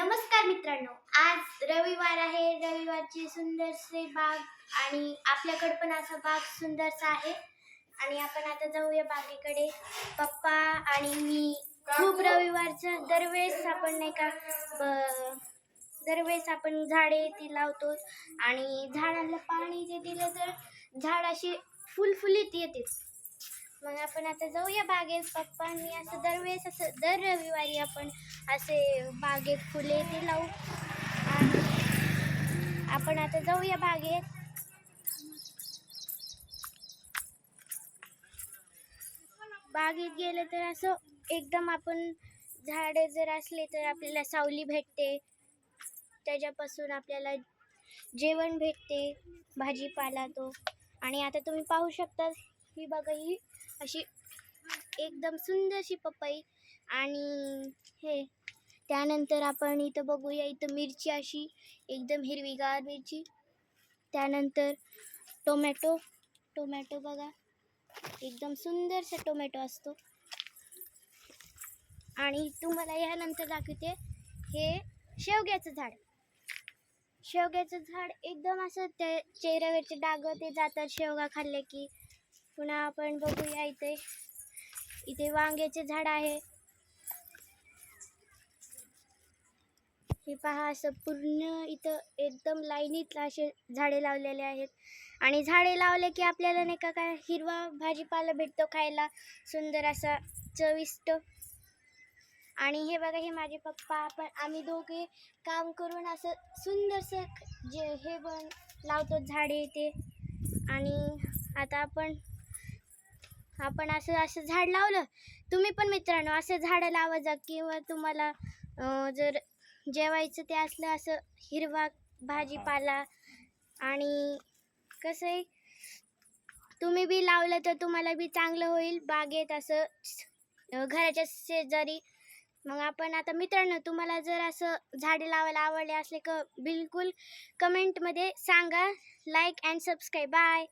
नमस्कार मित्रांनो आज रविवार आहे. रविवारची सुंदरसे बाग आणि आपल्याकडे पण असा बाग सुंदरसा आहे. आणि आपण आता जाऊया बागेकडे. पप्पा आणि मी खूप रविवारचं दरवेळेस आपण नाही का ब- दरवेळेस आपण झाडे ती लावतो. आणि झाडांना पाणी जे दिलं तर झाड अशी फुलफुलीत येते. मग आपण आता जाऊया बागेत. पप्पा मी असं दरवेळेस असं दर रविवारी आपण असे बागेत फुले ते लावू. आणि आपण आता जाऊया बागेत. बागेत गेलं तर असं एकदम आपण झाडं जर असले तर आपल्याला सावली भेटते. त्याच्यापासून आपल्याला जेवण भेटते. भाजीपाला तो. आणि आता तुम्ही पाहू शकता ही बघा ही अशी एकदम सुंदरशी पपई. आणि हे त्यानंतर आपण इथं बघूया इथं मिरची अशी एकदम हिरवीगार मिरची. त्यानंतर टोमॅटो टोमॅटो बघा एकदम सुंदरसा टोमॅटो असतो. आणि तुम्हाला यानंतर दाखवते हे शेवग्याचं झाड. शेवग्याचं झाड एकदम असं त्या चेहऱ्यावरचे डाग ते जातात शेवगा खाल्ले की. पुन्हा आपण बघूया इथे. इथे वांग्याचे झाड आहे. हे पहा असं पूर्ण इथं एकदम लाईनीत असे झाडे लावलेले आहेत. आणि झाडे लावले की आपल्याला नाही का काय हिरवा भाजीपाला भेटतो खायला. सुंदर असा चविष्ट. आणि हे बघा हे माझे पप्पा आपण आम्ही दोघे काम करून असं सुंदरसं जे हे पण लावतो झाडे ते आणि आता आपण आपण असं असं झाड लावलं. तुम्ही पण मित्रांनो असं झाडं लावा जा किंवा तुम्हाला जर जेवायचं ते असलं असं हिरवा भाजीपाला आणि कसं आहे तुम्ही बी लावलं तर तुम्हाला बी चांगलं होईल. बागेत असं घराच्या शेजारी. मग आपण आता मित्रांनो तुम्हाला जर असं झाडे लावायला आवडले असले क बिलकुल कमेंटमध्ये सांगा. Like and subscribe bye